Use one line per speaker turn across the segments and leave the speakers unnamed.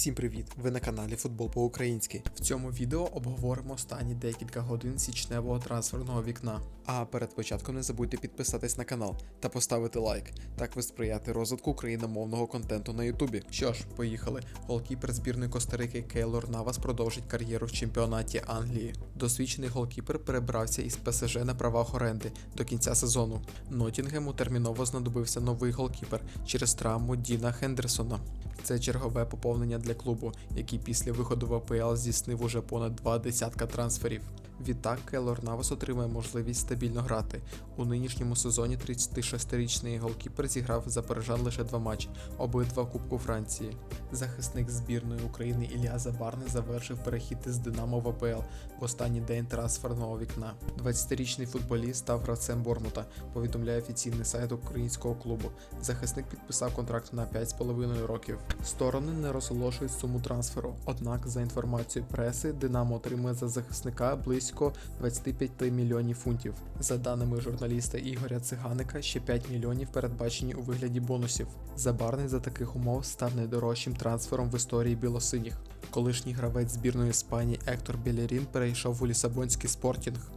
Всім привіт! Ви на каналі Футбол по-українськи. В цьому відео обговоримо останні декілька годин січневого трансферного вікна. А перед початком не забудьте підписатись на канал та поставити лайк. Так ви сприяти розвитку україномовного контенту на Ютубі. Що ж, поїхали. Голкіпер збірної Косtarики Кейлор Навас продовжить кар'єру в чемпіонаті Англії. Досвідчений голкіпер перебрався із ПСЖ на правах оренди до кінця сезону. Нотінгему терміново знадобився новий голкіпер через травму Діна Хендерсона. Це чергове поповнення для клубу, який після виходу в АПЛ здійснив уже понад два десятка трансферів. Відтак Келор Навас отримає можливість стабільно грати. У нинішньому сезоні 36-річний голкіпер зіграв за парижан лише два матчі, обидва Кубку Франції. Захисник збірної України Ілля Забарний завершив перехід із Динамо в АПЛ в останній день трансферного вікна. 20-річний футболіст став гравцем Бормута, повідомляє офіційний сайт українського клубу. Захисник підписав контракт на 5,5 років. Сторони не розголошують суму трансферу. Однак, за інформацією преси, Динамо отримує за захисника близько 25 мільйонів фунтів. За даними журналіста Ігоря Циганика, ще 5 мільйонів передбачені у вигляді бонусів. Забарний за таких умов став найдорожчим трансфером в історії білосиніх. Колишній гравець збірної Іспанії Ектор Белерін перейшов у Лісабонський спортінг.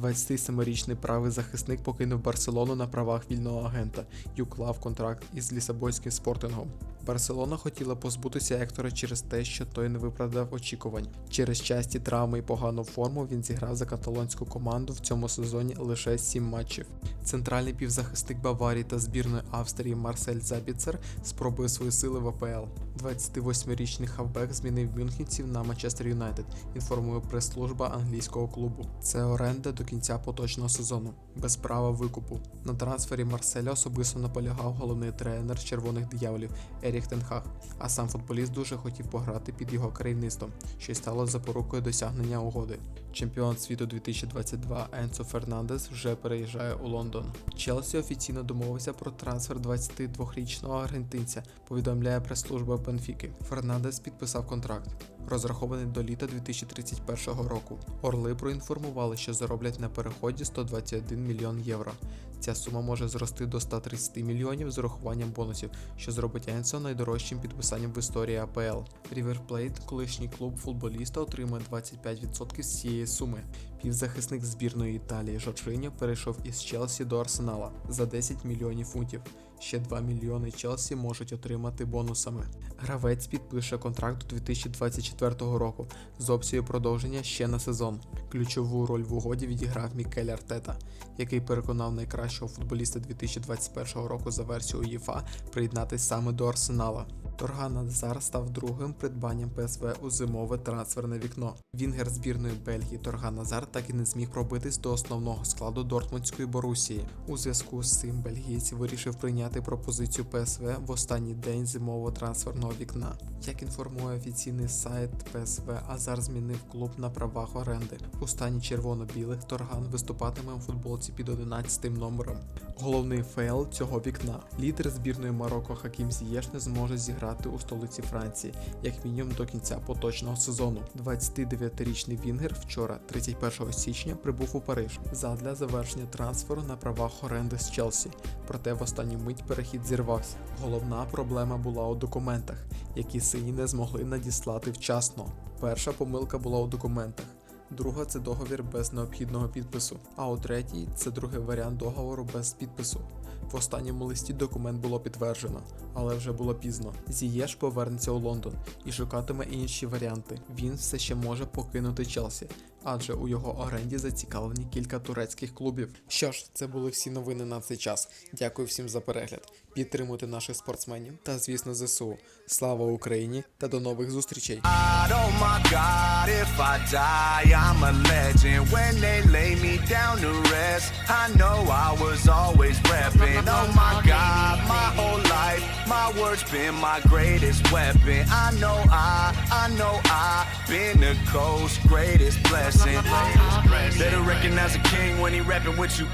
27-річний правий захисник покинув Барселону на правах вільного агента і уклав контракт із Лісабонським спортингом. Барселона хотіла позбутися Ектора через те, що той не виправдав очікувань. Через часті травми і погану форму він зіграв за каталонську команду в цьому сезоні лише 7 матчів. Центральний півзахисник Баварії та збірної Австрії Марсель Забіцер спробує свої сили в АПЛ. 28-річний хавбек змінив мюнхенців на Манчестер Юнайтед, інформує прес-служба англійського клубу. Це оренда до кінця поточного сезону, без права викупу. На трансфері Марселя особисто наполягав головний тренер червоних дияволів Еріх Тенхаг, а сам футболіст дуже хотів пограти під його керівництвом, що й стало запорукою досягнення угоди. Чемпіон світу 2022 Енцо Фернандес вже переїжджає у Лондон. Челсі офіційно домовився про трансфер 22-річного аргентинця, повідомляє прес-служба Бенфіки. Фернандес підписав контракт, розрахований до літа 2031 року. Орли проінформували, що зароблять на переході 121 мільйон євро. Ця сума може зрости до 130 мільйонів з урахуванням бонусів, що зробить Енсо найдорожчим підписанням в історії АПЛ. Plate, колишній клуб футболіста, отримує 25% з цієї суми. Півзахисник збірної Італії Жоржиньо перейшов із Челсі до Арсенала за 10 мільйонів фунтів. Ще 2 мільйони Челсі можуть отримати бонусами. Гравець підпише контракт до 2024 року з опцією продовження ще на сезон. Ключову роль в угоді відіграв Мікель Артета, який переконав найкращого футболіста 2021 року за версією УЄФА приєднатися саме до Арсенала. Торган Назар став другим придбанням ПСВ у зимове трансферне вікно. Вінгер збірної Бельгії Торган Назар так і не зміг пробитись до основного складу Дортмундської Борусії. У зв'язку з цим бельгійці вирішив прийняти пропозицію ПСВ в останній день зимового трансферного вікна. Як інформує офіційний сайт ПСВ, Азар змінив клуб на правах оренди. У стані червоно-білих Торган виступатиме у футболці під 11 номером. Головний фейл цього вікна. Лідер збірної Марокко Хакім Зієш не зможе зіграти у столиці Франції, як мінімум до кінця поточного сезону. 29-річний Вінгер вчора, 31 січня, прибув у Париж задля завершення трансферу на правах оренди з Челсі. Проте в останню мить перехід зірвався. Головна проблема була у документах, які сині не змогли надіслати вчасно. Перша помилка була у документах. Друга це договір без необхідного підпису. А у третій це другий варіант договору без підпису. В останньому листі документ було підтверджено, але вже було пізно. Зієш повернеться у Лондон і шукатиме інші варіанти. Він все ще може покинути Челсі, адже у його оренді зацікавлені кілька турецьких клубів. Що ж, це були всі новини на цей час. Дякую всім за перегляд. Підтримуйте наших спортсменів та, звісно, ЗСУ. Слава Україні та до нових зустрічей!
God, my God, if I die, I'm a legend. When they lay me down to rest, I know I was always repping. Oh my God, my whole life, my words been my greatest weapon. I know I, I know I been the coast's greatest blessing. Better recognize a king when he rapping with you.